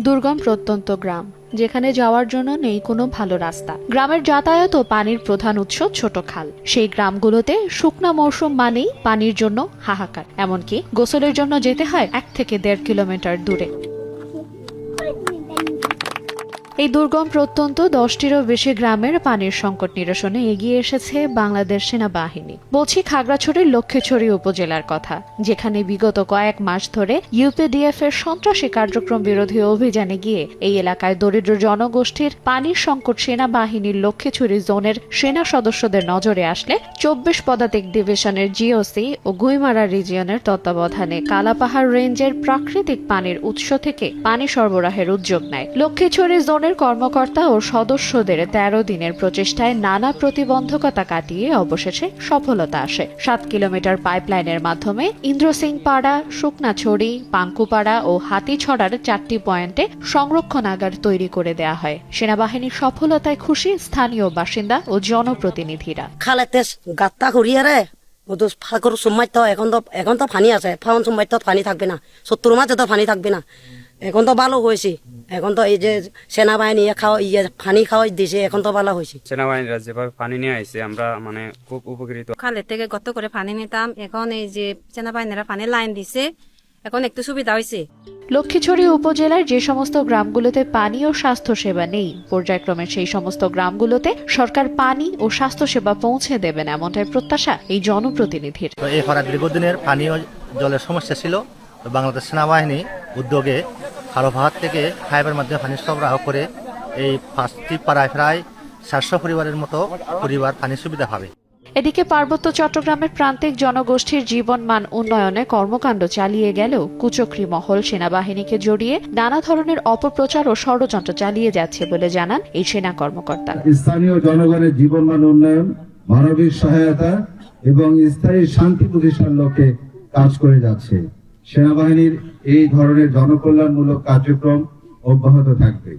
দুর্গম প্রত্যন্ত গ্রাম, যেখানে যাওয়ার জন্য নেই কোনো ভালো রাস্তা। গ্রামের যাতায়াত ও পানির প্রধান উৎস ছোট খাল। সেই গ্রামগুলোতে শুকনা মৌসুম মানেই পানির জন্য হাহাকার, এমনকি গোসলের জন্য যেতে হয় এক থেকে দেড় কিলোমিটার দূরে। এই দুর্গম প্রত্যন্ত দশটিরও বেশি গ্রামের পানির সংকট নিরসনে এগিয়ে এসেছে বাংলাদেশ সেনাবাহিনী। বলছি খাগড়াছড়ির লক্ষ্মীছড়ি উপজেলার কথা, যেখানে বিগত কয়েক মাস ধরে ইউপিডিএফ এর সন্ত্রাসী কার্যক্রম বিরোধী অভিযানে গিয়ে এই এলাকায় দরিদ্র জনগোষ্ঠীর পানির সংকট সেনাবাহিনীর লক্ষ্মীছড়ি জোনের সেনা সদস্যদের নজরে আসলে চব্বিশ পদাতিক ডিভিশনের জিওসি ও গুইমারা রিজিয়নের তত্ত্বাবধানে কালাপাহাড় রেঞ্জের প্রাকৃতিক পানির উৎস থেকে পানি সরবরাহের উদ্যোগ নেয়। লক্ষ্মীছড়ি জোনের কর্মকর্তা ও সদস্যদের তেরো দিনের প্রচেষ্টায় নানা প্রতিবন্ধকতা কাটিয়ে অবশেষে সফলতা আসে। সাত কিলোমিটার পাইপলাইনের মাধ্যমে ইন্দ্রসিং পাড়া শুকনাছড়ি, পাঙ্কুপাড়া ও হাতিছড়ার চারটি পয়েন্টে সংরক্ষণাগার তৈরি করে দেয়া হয়। সেনাবাহিনীর সফলতায় খুশি স্থানীয় বাসিন্দা ও জনপ্রতিনিধিরা। খালেতে গাত্তা করিয়ে রে। ওতো ফাঁকর সময় তো এখন তো এখন তো পানি আছে। ফাউন সময় তো পানি থাকবে না। সত্তর মাঝে তো ফানি থাকবে না। এখন তো ভালো হয়েছে। এখন তো এই যে সেনাবাহিনী খাওয়া ইয়ে পানি খাওয়াই দিছে এখন তো ভালো হয়েছে। সেনাবাহিনীরা যেভাবে পানি নিয়ে আইছে আমরা মানে খুব উপকৃত। খালের থেকে গত করে পানি নিতাম এখন এই যে সেনাবাহিনীরা পানির লাইন দিছে এখন একটু সুবিধা হয়েছে লক্ষ্মীছড়ি উপজেলার যে সমস্ত গ্রামগুলোতে পানি ও স্বাস্থ্যসেবা নেই পর্যায়ক্রমে সেই সমস্ত গ্রামগুলোতে সরকার পানি ও স্বাস্থ্যসেবা পৌঁছে দেবেন এমনটাই প্রত্যাশা এই জনপ্রতিনিধির। এই খরা দীর্ঘদিনের পানীয় জলের সমস্যা ছিল বাংলাদেশ সেনাবাহিনী উদ্যোগে পাহাড় থেকে ফাইবার মাধ্যমে পানি সরবরাহ করে এই পাঁচটি পাড়ায় প্রায় চারশো পরিবারের মতো পরিবার পানির সুবিধা পাবে। এদিকে পার্বত্য চট্টগ্রামের প্রান্তিক জনগোষ্ঠীর জীবনমান উন্নয়নে কর্মকাণ্ড চালিয়ে গেলেও কুচক্রি মহল সেনাবাহিনীকে জড়িয়ে নানা ধরনের অপপ্রচার ও ষড়যন্ত্র চালিয়ে যাচ্ছে বলে জানান এই সেনা কর্মকর্তা। স্থানীয় জনগণের জীবনমান উন্নয়ন মানবিক সহায়তা এবং স্থায়ী শান্তি প্রতিষ্ঠার লক্ষ্যে কাজ করে যাচ্ছে। সেনাবাহিনীর এই ধরনের জনকল্যাণমূলক কার্যক্রম অব্যাহত থাকবে।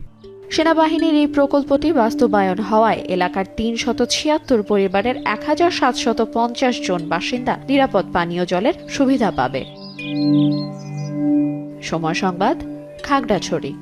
সেনাবাহিনীর এই প্রকল্পটি বাস্তবায়ন হওয়ায় এলাকার তিন শত ছিয়াত্তর পরিবারের এক হাজার সাতশত পঞ্চাশ জন বাসিন্দা নিরাপদ পানীয় জলের সুবিধা পাবে। সময় সংবাদ, খাগড়াছড়ি।